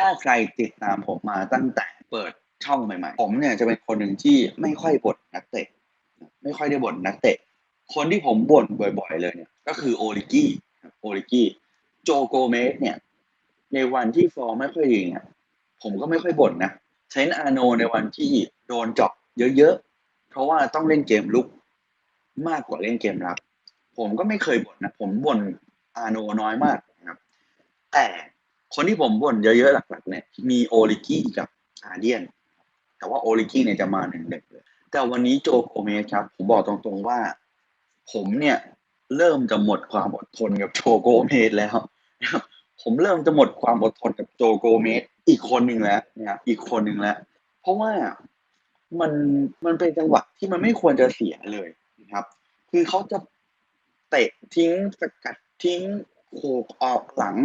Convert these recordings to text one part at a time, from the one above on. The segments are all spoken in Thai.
ถ้าใครติดตามผมมาตั้งแต่เปิดช่องใหม่ๆ ผมเนี่ยจะเป็นคนหนึ่งที่ไม่ค่อยบ่นนักเตะ ไม่ค่อยได้บ่นนักเตะ คนที่ผมบ่นบ่อย ๆ เลยเนี่ยก็คือโอริกี้โอริกี้โจโกเมสเนี่ย ในวันที่ฟอร์มไม่ค่อยดีเนี่ยผมก็ไม่ค่อยบ่นนะเชนอาโนในวันที่โดนเจาะเยอะๆ เพราะว่าต้องเล่นเกมลุกมากกว่าเล่นเกมรับ ผมก็ไม่เคยบ่นนะ ผมบ่นอาโนน้อยมากนะครับ แต่ คนที่ผมบ่นเยอะๆหลักๆเนี่ยมีโอริกี้กับอาเดียน แต่ว่าโอริกี้เนี่ยจะมาหนึ่งเด็กเลย แต่วันนี้โจโกเมสครับ ผมบอกตรงๆว่า ผมเนี่ยเริ่มจะหมดความอดทนกับโจโกเมสแล้วผมเริ่มจะหมดความอดทนกับโจโกเมสอีกคนหนึ่งแล้วนะครับอีกคนหนึ่งแล้ว เพราะว่ามันมันเป็นจังหวะที่มันไม่ควรจะเสียเลยนะครับ คือเขาจะเตะทิ้งสกัดทิ้งโขกออกหลัง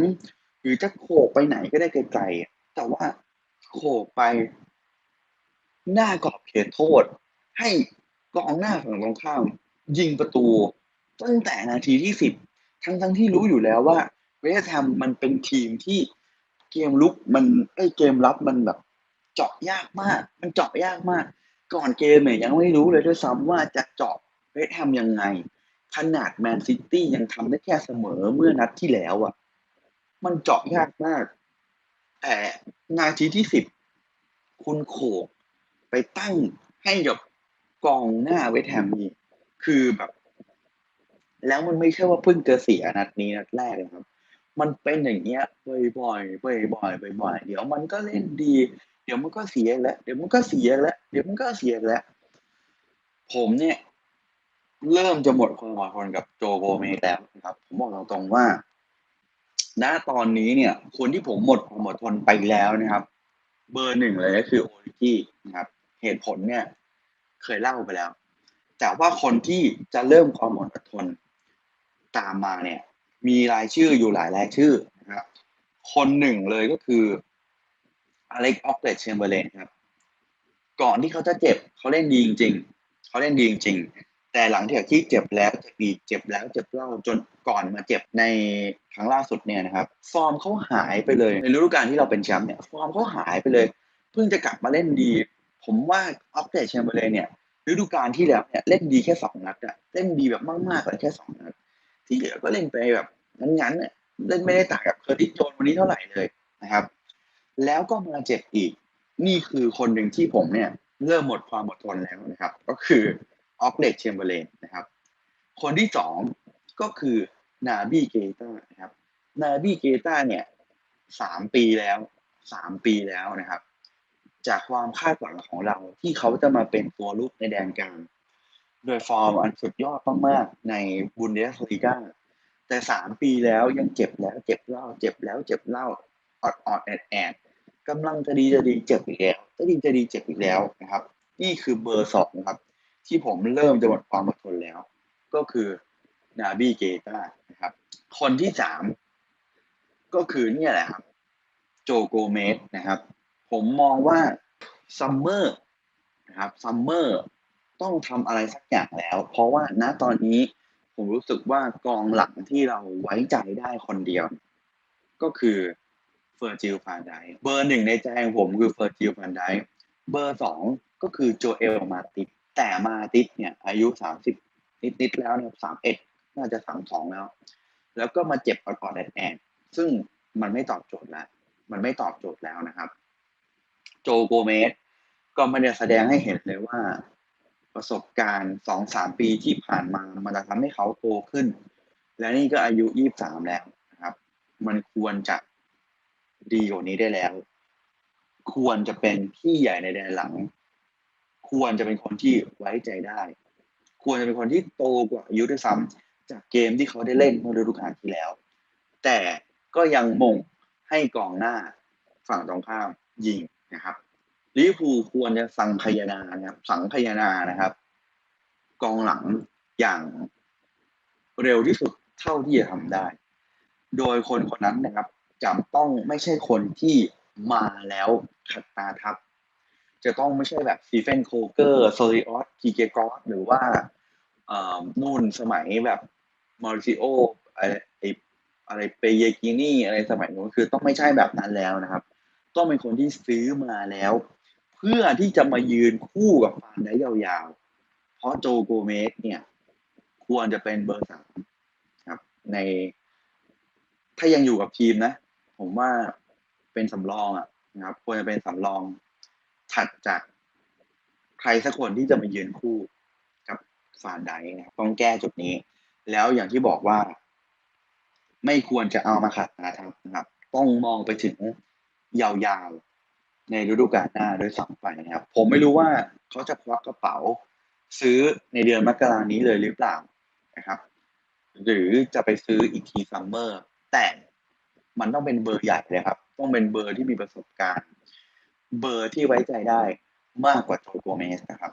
หรือจะโขกไปไหนก็ได้ไกลๆแต่ว่าโขกไป หน้ากรอบเขตโทษ ให้กองหน้าฝั่งตรงข้าม ยิงประตู ตั้งแต่นาทีที่สิบทั้งทั้งที่รู้อยู่แล้วว่า เวสต์แฮมมันเป็นทีมที่เกมลุกมันไอ้เกมรับมันแบบ เจาะยากมาก มันเจาะยากมาก ก่อนเกมเนี่ยยังไม่รู้เลยด้วยซ้ำว่าจะเจาะเวสต์แฮมยังไง ขนาดแมนซิตี้ยังทำได้แค่เสมอเมื่อนัดที่แล้วอะ มันเจาะยากมาก แต่นาทีที่สิบคุณโขกไปตั้งให้กับกองหน้าเวสต์แฮมนี่คือแบบ แล้วมันไม่ใช่ว่าเพิ่งจะเสียนัดนี้นัดแรกเลยครับ มันเป็นอย่างเงี้ยบ่อยๆบ่อยๆบ่อยๆเดี๋ยวมันก็เล่นดี เดี๋ยวมันก็เสียแล้วเดี๋ยวมันก็เสียแล้วเดี๋ยวมันก็เสียแล้วผมเนี่ย เริ่มจะหมดความอดทนกับโจโกเมแล้วนะครับ ผมบอกตรงๆว่า ณตอนนี้เนี่ย คนที่ผมหมดความอดทนไปแล้วนะครับ เบอร์หนึ่งเลยก็คือโอริกี้นะครับ เหตุผลเนี่ย เคยเล่าไปแล้ว แต่ว่าคนที่จะเริ่มความอดทนตามมาเนี่ย มีรายชื่ออยู่หลายรายชื่อนะครับ คนหนึ่งเลยก็คืออเล็กออกเลตเชมเบอร์เลนครับ ก่อนที่เขาจะเจ็บเขาเล่นดีจริงๆเขาเล่นดีจริง แต่หลังจากที่เจ็บแล้วเจ็บอีกเจ็บแล้วเจ็บเล่าจนก่อนมาเจ็บในครั้งล่าสุดเนี่ยนะครับฟอร์มเขาหายไปเลยในฤดูกาลที่เราเป็นแชมป์เนี่ยฟอร์มเขาหายไปเลย เพิ่งจะกลับมาเล่นดี ผมว่าออกเลตเชมเบอร์เลนเนี่ยฤดูกาลที่แล้วเนี่ยเล่นดีแค่สองนัดอะเล่นดีแบบมากๆเลยแค่สองนัดที่เหลือก็เล่นไปแบบงั้นๆเนี่ยเล่นไม่ได้ต่างกับเคอร์ติสโจนวันนี้เท่าไหร่เลยนะครับ แล้วก็มาเจ็บอีก นี่คือคนหนึ่งที่ผมเนี่ย เริ่มหมดความอดทนแล้วนะครับ ก็คือ ออกเลตเชมเบอร์เลนนะครับ คนที่สองก็คือนาบีเกตานะครับ นาบีเกตาเนี่ยสามปีแล้วสามปีแล้วนะครับ จากความคาดหวังของเราที่เขาจะมาเป็นตัวลุกในแดนกลางโดยฟอร์มอันสุดยอดมากๆในบุนเดสลีกาแต่สามปีแล้วยังเจ็บแล้วเจ็บเล่า เจ็บแล้วเจ็บเล่าอดอดแอดแอดกำลังจะดีจะดีเจ็บอีกแล้วจะดีจะดีเจ็บอีกแล้วนะครับ นี่คือเบอร์สองครับ ที่ผมเริ่มจะหมดความอดทนแล้ว ก็คือนาบีเกตานะครับ คนที่สามก็คือเนี่ยแหละครับ โจโกเมสนะครับ ผมมองว่าซัมเมอร์นะครับซัมเมอร์ต้องทำอะไรสักอย่างแล้ว เพราะว่าณตอนนี้ผมรู้สึกว่ากองหลังที่เราไว้ใจได้คนเดียว ก็คือเฟอร์จิลฟานไดเบอร์หนึ่งในใจของผมคือเฟอร์จิลฟานไดเบอร์สองก็คือโจเอลมาติส แต่มาติสเนี่ย อายุสามสิบนิดๆแล้วเนี่ยสามเอ็ดน่าจะสามสองแล้ว แล้วก็มาเจ็บออดๆแอดแอดซึ่งมันไม่ตอบโจทย์แล้ว มันไม่ตอบโจทย์แล้วนะครับ โจโกเมสก็ไม่ได้แสดงให้เห็นเลยว่า ประสบการณ์สองสามปีที่ผ่านมา มันจะทำให้เขาโตขึ้น และนี่ก็อายุยี่สามแล้วนะครับ มันควรจะดีกว่านี้ได้แล้ว ควรจะเป็นพี่ใหญ่ในแดนหลัง ควรจะเป็นคนที่ไว้ใจได้ ควรจะเป็นคนที่โตกว่ายุด้วยซ้ำจากเกมที่เขาได้เล่นเมื่อฤดูกาลที่แล้ว แต่ก็ยังมงให้กองหน้าฝั่งตรงข้ามยิงนะครับลิเวอร์พูควรจะสังพยานานะครับสังพยานานะครับ กองหลังอย่างเร็วที่สุดเท่าที่จะทำได้ โดยคนคนนั้นนะครับจำต้องไม่ใช่คนที่มาแล้วขัดตาทับ จะต้องไม่ใช่แบบซีเฟนโคเกอร์โซลิออสกีเกกอสหรือว่านู่นสมัยแบบมอริซิโออะไรอะไรเปเยกินี่อะไรสมัยนู้นคือต้องไม่ใช่แบบนั้นแล้วนะครับ ต้องเป็นคนที่ซื้อมาแล้ว เพื่อที่จะมายืนคู่กับฟานได้ยาวๆ เพราะโจโกเมสเนี่ย ควรจะเป็นเบอร์สามครับ ใน ถ้ายังอยู่กับทีมนะ ผมว่าเป็นสำรองอะนะครับ ควรจะเป็นสำรอง ถัดจากใครสักคนที่จะมายืนคู่กับฟานไดนะครับต้องแก้จุดนี้ แล้วอย่างที่บอกว่า ไม่ควรจะเอามาขัดนะครับนะครับ ต้องมองไปถึงยาวๆ ในฤดูกาลหน้าด้วยซ้ำไปนะครับ ผมไม่รู้ว่าเขาจะควักกระเป๋า ซื้อในเดือนมกรานี้เลยหรือเปล่านะครับ หรือจะไปซื้ออีกทีซัมเมอร์ แต่มันต้องเป็นเบอร์ใหญ่เลยครับ ต้องเป็นเบอร์ที่มีประสบการณ์ เบอร์ที่ไว้ใจได้มากกว่าโจโกเมสนะครับ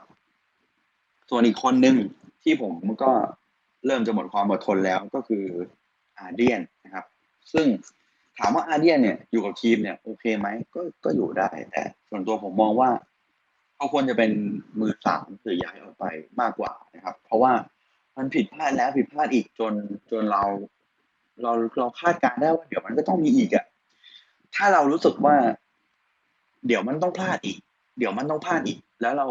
ส่วนอีกคนหนึ่งที่ผมก็เริ่มจะหมดความอดทนแล้วก็คืออาเดียนนะครับ ซึ่งถามว่าอาเดียนเนี่ยอยู่กับทีมเนี่ยโอเคไหมก็ก็อยู่ได้แต่ส่วนตัวผมมองว่าเขาควรจะเป็นมือสามหรือย้ายออกไปมากกว่านะครับ เพราะว่ามันผิดพลาดแล้วผิดพลาดอีกจนจนเรา เราเราคาดการได้ว่าเดี๋ยวมันก็ต้องมีอีกอะถ้าเรารู้สึกว่า เดี๋ยวมันต้องพลาดอีก เดี๋ยวมันต้องพลาดอีก แล้วเรา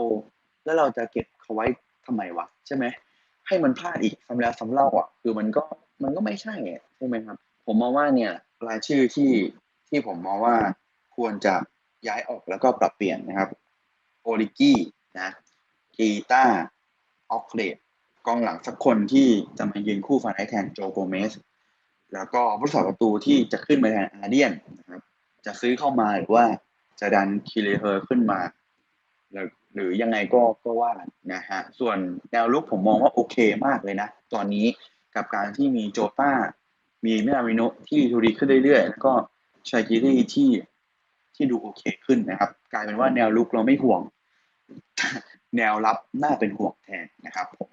แล้วเราจะเก็บเขาไว้ทำไมวะใช่ไหมให้มันพลาดอีกซ้ำแล้วซ้ำเล่าอะคือมันก็มันก็ไม่ใช่ใช่ไหมครับ ผมมองว่าเนี่ยรายชื่อที่ที่ผมมองว่าควรจะย้ายออกแล้วก็ปรับเปลี่ยนนะครับโอริกี้นะกีตาออกเลดกองหลังสักคนที่จะมายืนคู่ฟันไอแทนโจโกเมส แล้วก็ผู้สาประตูที่จะขึ้นมาแทนอาเดียนนะครับ จะซื้อเข้ามาหรือว่า จะดันคิเลเฮอร์ขึ้นมาหรือหรือยังไงก็ก็ว่านะฮะส่วนแนวลุกผมมองว่าโอเคมากเลยนะ ตอนนี้กับการที่มีโจต้า มีเมนามิโนที่ดูดีขึ้นเรื่อยๆ แล้วก็ชากิรีที่ที่ดูโอเคขึ้นนะครับ กลายเป็นว่าแนวลุกเราไม่ห่วง แนวรับน่าเป็นห่วงแทนนะครับ ผม